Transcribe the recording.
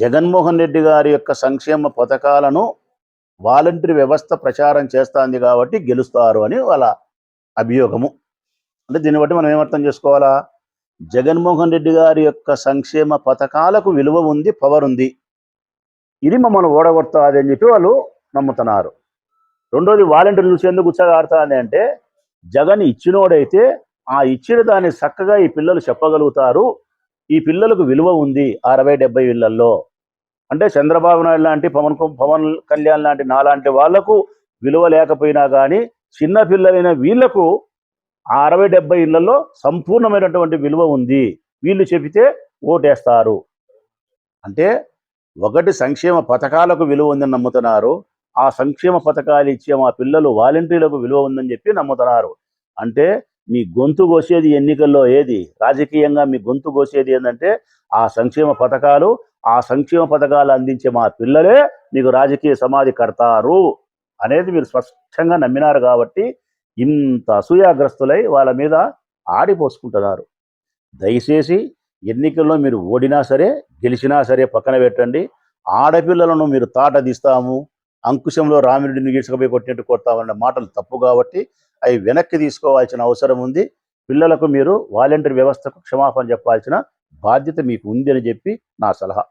జగన్మోహన్ రెడ్డి గారి యొక్క సంక్షేమ పథకాలను వాలంటరీ వ్యవస్థ ప్రచారం చేస్తుంది కాబట్టి గెలుస్తారు అని వాళ్ళ అభియోగము. అంటే దీన్ని బట్టి మనం ఏమర్థం చేసుకోవాలా? జగన్మోహన్ రెడ్డి గారి యొక్క సంక్షేమ పథకాలకు విలువ ఉంది పవర్ ఉంది. ఇది మమ్మల్ని ఓడగొడుతుంది అని చెప్పి వాళ్ళు నమ్ముతున్నారు. రెండోది వాలంటీర్ చూసి ఎందుకు ఉత్సాహం అంటే జగన్ ఇచ్చినోడైతే ఆ ఇచ్చిన దాన్ని చక్కగా ఈ పిల్లలు చెప్పగలుగుతారు. ఈ పిల్లలకు విలువ ఉంది అరవై డెబ్బై ఇళ్ళల్లో. అంటే చంద్రబాబు నాయుడు లాంటి పవన్ పవన్ కళ్యాణ్ లాంటి నాలాంటి వాళ్ళకు విలువ లేకపోయినా కానీ చిన్న పిల్లలైన వీళ్ళకు ఆ అరవై డెబ్బై ఇళ్ళలో సంపూర్ణమైనటువంటి విలువ ఉంది. వీళ్ళు చెబితే ఓటేస్తారు. అంటే ఒకటి సంక్షేమ పథకాలకు విలువ ఉందని నమ్ముతున్నారు. ఆ సంక్షేమ పథకాలు ఇచ్చే మా పిల్లలు వాలంటీర్లకు విలువ ఉందని చెప్పి నమ్ముతున్నారు. అంటే మీ గొంతు కోసేది ఎన్నికల్లో ఏది? రాజకీయంగా మీ గొంతు కోసేది ఏంటంటే ఆ సంక్షేమ పథకాలు ఆ సంక్షేమ పథకాలు అందించే మా పిల్లలే మీకు రాజకీయ సమాధి కడతారు అనేది మీరు స్పష్టంగా నమ్మినారు కాబట్టి ఇంత అసూయాగ్రస్తులై వాళ్ళ మీద ఆడిపోసుకుంటున్నారు. దయచేసి ఎన్నికల్లో మీరు ఓడినా సరే గెలిచినా సరే పక్కన పెట్టండి. ఆడపిల్లలను మీరు తాట తీస్తాము అంకుశంలో రామిరెడ్డిని గీసుకుపోయి కొట్టినట్టు కొడతామన్న మాటలు తప్పు కాబట్టి అవి వెనక్కి తీసుకోవాల్సిన అవసరం ఉంది. పిల్లలకు మీరు వాలంటీర్ వ్యవస్థకు క్షమాపణ చెప్పాల్సిన బాధ్యత మీకు ఉంది అని చెప్పి నా సలహా.